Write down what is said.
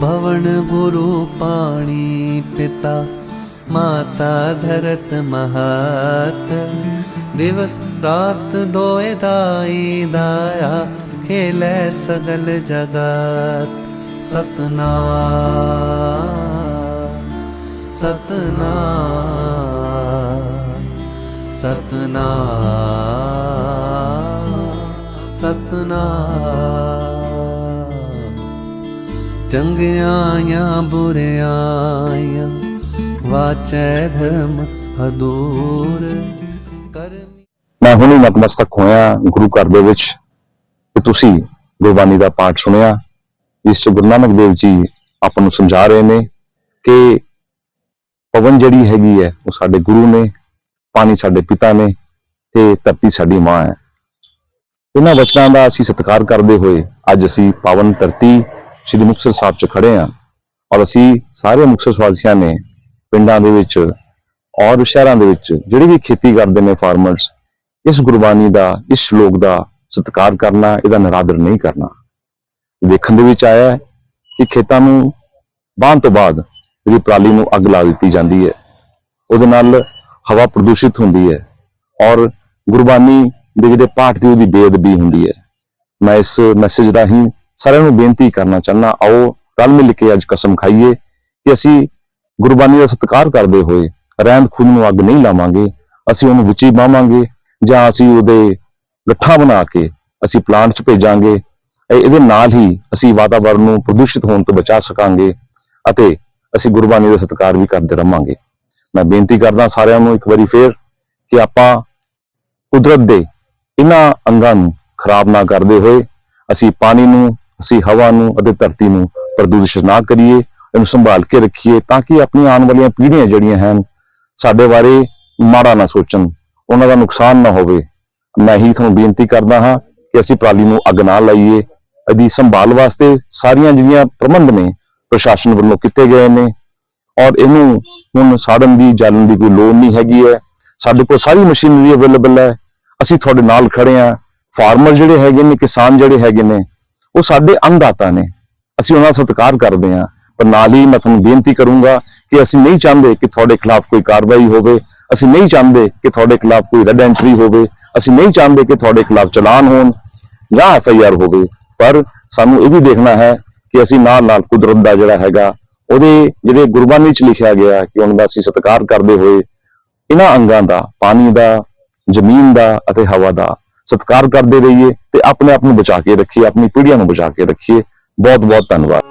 भवन गुरु पाणी पिता माता धरत महात। दिवस रात दोय दाई दाया खेल सगल जगत। सतना सतना सतना सतना ਚੰਗਿਆਆਂ ਬੁਰਿਆਆਂ ਵਾਚੈ ਧਰਮ ਹਦੂਰ ਕਰਮੀ ਮੈਂ ਹੁਣੀ ਨਤਮਸਤਕ ਹੋਇਆ ਗੁਰੂ ਘਰ ਦੇ ਵਿੱਚ ਕਿ ਤੁਸੀਂ ਗੁਰਬਾਣੀ ਦਾ ਪਾਠ ਸੁਣਿਆ ਇਸ ਚ ਗੁਰੂ ਨਾਨਕ ਦੇਵ ਜੀ ਆਪਾਂ ਨੂੰ ਸਮਝਾ ਰਹੇ ਨੇ ਕਿ ਪਵਨ ਜਿਹੜੀ ਹੈਗੀ ਹੈ, ਉਹ ਸਾਡੇ ਗੁਰੂ ਨੇ, ਪਾਣੀ ਸਾਡੇ ਪਿਤਾ ਨੇ, ਤੇ ਧਰਤੀ ਸਾਡੀ ਮਾਂ ਹੈ। ਇਹਨਾਂ ਵਚਨਾਂ ਦਾ ਅਸੀਂ ਸਤਿਕਾਰ ਕਰਦੇ ਹੋਏ ਅੱਜ ਅਸੀਂ ਪਾਵਨ ਧਰਤੀ ਸ੍ਰੀ ਮੁਕਤਸਰ ਸਾਹਿਬ 'ਚ ਖੜੇ ਹਾਂ ਔਰ ਅਸੀਂ ਸਾਰੇ ਮੁਕਤਸਰ ਸਵਾਸੀਆਂ ਨੇ ਪਿੰਡਾਂ ਦੇ ਵਿੱਚ ਔਰ ਸ਼ਹਿਰਾਂ ਦੇ ਵਿੱਚ ਜਿਹੜੇ ਵੀ ਖੇਤੀ ਕਰਦੇ ਨੇ ਫਾਰਮਰਸ ਇਸ ਗੁਰਬਾਣੀ ਦਾ, ਇਸ ਸ਼ਲੋਕ ਦਾ ਸਤਿਕਾਰ ਕਰਨਾ, ਇਹਦਾ ਨਿਰਾਦਰ ਨਹੀਂ ਕਰਨਾ। ਦੇਖਣ ਦੇ ਵਿੱਚ ਆਇਆ ਕਿ ਖੇਤਾਂ ਨੂੰ ਬਾਹਨ ਤੋਂ ਬਾਅਦ ਜਿਹੜੀ ਪਰਾਲੀ ਨੂੰ ਅੱਗ ਲਾ ਦਿੱਤੀ ਜਾਂਦੀ ਹੈ, ਉਹਦੇ ਨਾਲ ਹਵਾ ਪ੍ਰਦੂਸ਼ਿਤ ਹੁੰਦੀ ਹੈ ਔਰ ਗੁਰਬਾਣੀ ਦੇ ਜਿਹੜੇ ਪਾਠ ਦੀ ਉਹਦੀ ਬੇਅਦਬੀ ਹੁੰਦੀ ਹੈ। ਮੈਂ ਇਸ ਮੈਸੇਜ ਰਾਹੀਂ ਸਾਰਿਆਂ ਨੂੰ ਬੇਨਤੀ ਕਰਨਾ ਚਾਹੁੰਦਾ, ਆਓ ਰਲ ਮਿਲ ਕੇ ਅੱਜ ਕਸਮ ਖਾਈਏ ਕਿ ਅਸੀਂ ਗੁਰਬਾਣੀ ਦਾ ਸਤਿਕਾਰ ਕਰਦੇ ਹੋਏ ਰਹਿੰਦ ਖੂਨ ਨੂੰ ਅੱਗ ਨਹੀਂ ਲਾਵਾਂਗੇ, ਅਸੀਂ ਉਹਨੂੰ ਵਿੱਚ ਹੀ ਬਾਵਾਂਗੇ, ਜਾਂ ਅਸੀਂ ਉਹਦੇ ਗੱਠਾਂ ਬਣਾ ਕੇ ਅਸੀਂ ਪਲਾਂਟ 'ਚ ਭੇਜਾਂਗੇ ਇਹਦੇ ਨਾਲ ਹੀ ਅਸੀਂ ਵਾਤਾਵਰਣ ਨੂੰ ਪ੍ਰਦੂਸ਼ਿਤ ਹੋਣ ਤੋਂ ਬਚਾ ਸਕਾਂਗੇ ਅਤੇ ਅਸੀਂ ਗੁਰਬਾਣੀ ਦਾ ਸਤਿਕਾਰ ਵੀ ਕਰਦੇ ਰਵਾਂਗੇ। ਮੈਂ ਬੇਨਤੀ ਕਰਦਾ ਸਾਰਿਆਂ ਨੂੰ ਇੱਕ ਵਾਰੀ ਫੇਰ ਕਿ ਆਪਾਂ ਕੁਦਰਤ ਦੇ ਇਹਨਾਂ ਅੰਗਾਂ ਨੂੰ ਖਰਾਬ ਨਾ ਕਰਦੇ ਹੋਏ ਅਸੀਂ ਪਾਣੀ ਨੂੰ ਅਸੀਂ ਹਵਾ ਨੂੰ ਅਤੇ ਧਰਤੀ ਨੂੰ ਪ੍ਰਦੂਸ਼ਿਤ ਨਾ ਕਰੀਏ, ਇਹਨੂੰ ਸੰਭਾਲ ਕੇ ਰੱਖੀਏ ਤਾਂ ਕਿ ਆਪਣੀਆਂ ਆਉਣ ਵਾਲੀਆਂ ਪੀੜ੍ਹੀਆਂ ਜਿਹੜੀਆਂ ਹਨ, ਸਾਡੇ ਬਾਰੇ ਮਾੜਾ ਨਾ ਸੋਚਣ, ਉਹਨਾਂ ਦਾ ਨੁਕਸਾਨ ਨਾ ਹੋਵੇ। ਮੈਂ ਹੀ ਤੁਹਾਨੂੰ ਬੇਨਤੀ ਕਰਦਾ ਹਾਂ ਕਿ ਅਸੀਂ ਪਰਾਲੀ ਨੂੰ ਅੱਗ ਨਾ ਲਾਈਏ। ਇਹਦੀ ਸੰਭਾਲ ਵਾਸਤੇ ਸਾਰੀਆਂ ਜਿਹੜੀਆਂ ਪ੍ਰਬੰਧ ਨੇ ਪ੍ਰਸ਼ਾਸਨ ਵੱਲੋਂ ਕੀਤੇ ਗਏ ਨੇ ਔਰ ਇਹਨੂੰ ਹੁਣ ਸਾੜਨ ਦੀ, ਜਾਲਣ ਦੀ ਕੋਈ ਲੋੜ ਨਹੀਂ ਹੈਗੀ ਹੈ। ਸਾਡੇ ਕੋਲ ਸਾਰੀ ਮਸ਼ੀਨਰੀ ਅਵੇਲੇਬਲ ਹੈ। ਅਸੀਂ ਤੁਹਾਡੇ ਨਾਲ ਖੜੇ ਹਾਂ। ਫਾਰਮਰ ਜਿਹੜੇ ਹੈਗੇ ਨੇ, ਕਿਸਾਨ ਜਿਹੜੇ ਹੈਗੇ ਨੇ ਉਹ ਸਾਡੇ ਅੰਨਦਾਤਾ ਨੇ। ਅਸੀਂ ਉਹਨਾਂ ਦਾ ਸਤਿਕਾਰ ਕਰਦੇ ਹਾਂ, ਪਰ ਨਾਲ ਹੀ ਮੈਂ ਤੁਹਾਨੂੰ ਬੇਨਤੀ ਕਰੂੰਗਾ ਕਿ ਅਸੀਂ ਨਹੀਂ ਚਾਹੁੰਦੇ ਕਿ ਤੁਹਾਡੇ ਖਿਲਾਫ ਕੋਈ ਕਾਰਵਾਈ ਹੋਵੇ, ਅਸੀਂ ਨਹੀਂ ਚਾਹੁੰਦੇ ਕਿ ਤੁਹਾਡੇ ਖਿਲਾਫ ਕੋਈ ਰੈਡ ਐਂਟਰੀ ਹੋਵੇ, ਅਸੀਂ ਨਹੀਂ ਚਾਹੁੰਦੇ ਕਿ ਤੁਹਾਡੇ ਖਿਲਾਫ ਚਲਾਨ ਹੋਣ ਜਾਂ ਐਫ ਆਈ ਆਰ ਹੋਵੇ, ਪਰ ਸਾਨੂੰ ਇਹ ਵੀ ਦੇਖਣਾ ਹੈ ਕਿ ਅਸੀਂ ਨਾਲ ਨਾਲ ਕੁਦਰਤ ਦਾ ਜਿਹੜਾ ਹੈਗਾ, ਉਹਦੇ ਜਿਹੜੇ ਗੁਰਬਾਣੀ ਚ ਲਿਖਿਆ ਗਿਆ ਕਿ ਉਹਨਾਂ ਦਾ ਅਸੀਂ ਸਤਿਕਾਰ ਕਰਦੇ ਹੋਏ, ਇਹਨਾਂ ਅੰਗਾਂ ਦਾ, ਪਾਣੀ ਦਾ, ਜ਼ਮੀਨ ਦਾ ਅਤੇ ਹਵਾ ਦਾ ਸਤਿਕਾਰ ਕਰਦੇ ਰਹੀਏ ਤੇ ਆਪਣੇ ਆਪ ਨੂੰ ਬਚਾ ਕੇ ਰੱਖੀਏ, ਆਪਣੀ ਪੀੜ੍ਹੀਆਂ ਨੂੰ ਬਚਾ ਕੇ ਰੱਖੀਏ। ਬਹੁਤ ਬਹੁਤ ਧੰਨਵਾਦ।